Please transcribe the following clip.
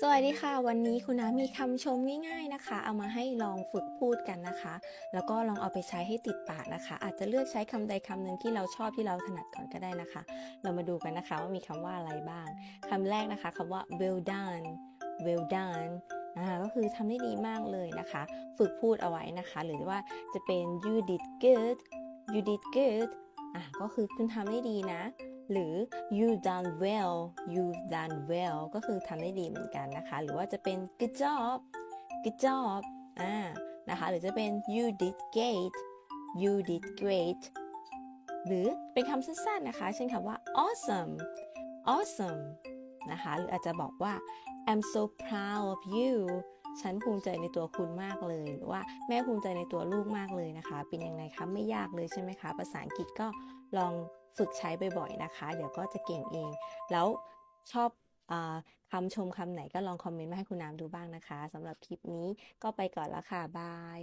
สวัสดีค่ะ วันนี้คุณน้ามีคำชมง่ายๆนะคะ เอามาให้ลองฝึกพูดกันนะคะ แล้วก็ลองเอาไปใช้ให้ติดปากนะคะ อาจจะเลือกใช้คำใดคำหนึ่งที่เราชอบที่เราถนัดก่อนก็ได้นะคะ เรามาดูกันนะคะว่ามีคำว่าอะไรบ้างคำแรกนะคะคำว่า well done well done นะคะก็คือทำได้ดีมากเลยนะคะ ฝึกพูดเอาไว้นะคะ หรือว่าจะเป็น you did good you did good อะก็คือคุณทำได้ดีนะ หรือ you done well you done well ก็คือทำได้ดีเหมือนกันนะคะ หรือว่าจะเป็น good job good job อ่านะคะ หรือจะเป็น you did great you did great หรือเป็นคำสั้นๆนะคะ เช่นคำว่า awesome awesome นะคะ หรืออาจจะบอกว่า I'm so proud of you ฉันภูมิใจในตัวคุณมากเลยหรือว่าแม่ภูมิใจในตัวลูกมากเลยนะคะ เป็นยังไงคะ ไม่ยากเลยใช่ไหมคะ ภาษาอังกฤษก็ลอง ฝึกใช้บ่อยๆนะคะ เดี๋ยวก็จะเก่งเอง แล้วชอบอคำชมคำไหนก็ลองคอมเมนต์มาให้คุณน้ำดูบ้างนะคะสำหรับคลิปนี้ก็ไปก่อนละค่ะ บาย